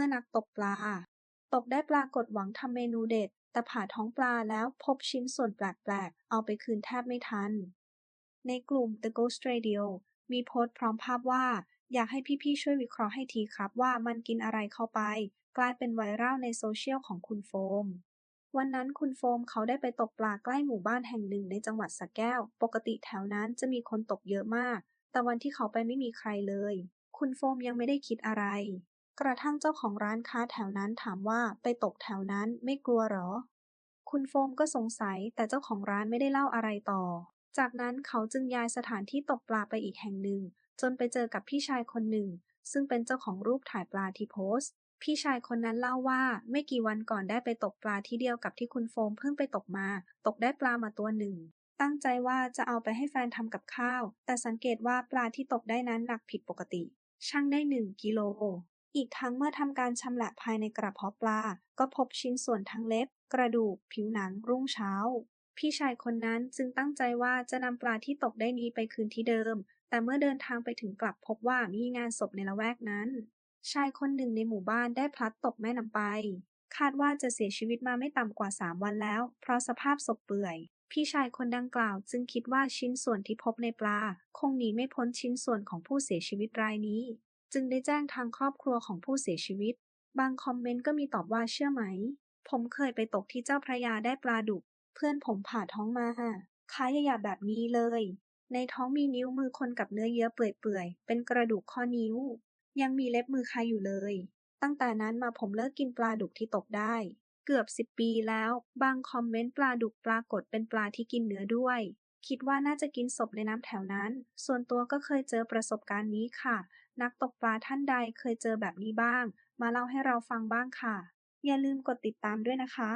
มื่อนักตกปลา ตกได้ปลากดหวังทำเมนูเด็ด แต่ผ่าท้องปลาแล้วพบชิ้นส่วนแปลกๆ เอาไปคืนแทบไม่ทัน ในกลุ่ม The Ghost Radio มีโพสต์พร้อมภาพว่า อยากให้พี่ๆช่วยวิเคราะห์ให้ทีครับว่ามันกินอะไรเข้าไป กลายเป็นไวรัลในโซเชียลของคุณโฟมวันนั้นคุณโฟมเขาได้ไปตกปลาใกล้หมู่บ้านแห่งหนึ่งในจังหวัดสระแก้ว ปกติแถวนั้นจะมีคนตกเยอะมาก แต่วันที่เขาไปไม่มีใครเลย คุณโฟมยังไม่ได้คิดอะไร กระทั่งเจ้าของร้านค้าแถวนั้นถามว่า ไปตกแถวนั้นไม่กลัวหรอ คุณโฟมก็สงสัยแต่เจ้าของร้านไม่ได้เล่าอะไรต่อ จากนั้นเขาจึงย้ายสถานที่ตกปลาไปอีกแห่งหนึ่ง จนไปเจอกับพี่ชายคนหนึ่ง ซึ่งเป็นเจ้าของรูปถ่ายปลาที่โพสต์ พี่ชายคนนั้นเล่าว่าไม่กี่วันก่อนได้ไปตกปลาที่เดียวกับที่คุณโฟมเพิ่งไปตกมา ตกได้ปลามาตัวหนึ่งตั้งใจว่าจะเอาไปให้แฟนทำกับข้าว แต่สังเกตว่าปลาที่ตกได้นั้นหนักผิดปกติชั่งได้หนึ่งกิโล อีกทั้งเมื่อทำการชำแหละภายในกระเพาะปลา ก็พบชิ้นส่วนทั้งเล็บ กระดูก ผิวหนัง รุ่งเช้า พี่ชายคนนั้นจึงตั้งใจว่าจะนำปลาที่ตกได้นี้ไปคืนที่เดิม แต่เมื่อเดินทางไปถึงกลับพบว่ามีงานศพในละแวกนั้น ชายคนหนึ่งในหมู่บ้านได้พลัดตกแม่น้ำไป คาดว่าจะเสียชีวิตมาไม่ต่ำกว่า 3 วันแล้ว เพราะสภาพศพเปื่อยพี่ชายคนดังกล่าวจึงคิดว่าชิ้นส่วนที่พบในปลา คงหนีไม่พ้นชิ้นส่วนของผู้เสียชีวิตรายนี้ จึงได้แจ้งทางครอบครัวของผู้เสียชีวิต บางคอมเมนต์ก็มีตอบว่าเชื่อไหม ผมเคยไปตกที่เจ้าพระยาได้ปลาดุก เพื่อนผมผ่าท้องมาคล้ายยาบๆแบบนี้เลย ในท้องมีนิ้วมือคนกับเนื้อเยื่อเปื่อยๆ เป็นกระดูกข้อนิ้ว ยังมีเล็บมือใครอยู่เลย ตั้งแต่นั้นมาผมเลิกกินปลาดุกที่ตกได้ เกือบสิบปีแล้ว บางคอมเมนต์ปลาดุกปรากฏเป็นปลาที่กินเนื้อด้วยคิดว่าน่าจะกินศพในน้ำแถวนั้น ส่วนตัวก็เคยเจอประสบการณ์นี้ค่ะ นักตกปลาท่านใดเคยเจอแบบนี้บ้าง มาเล่าให้เราฟังบ้างค่ะ อย่าลืมกดติดตามด้วยนะคะ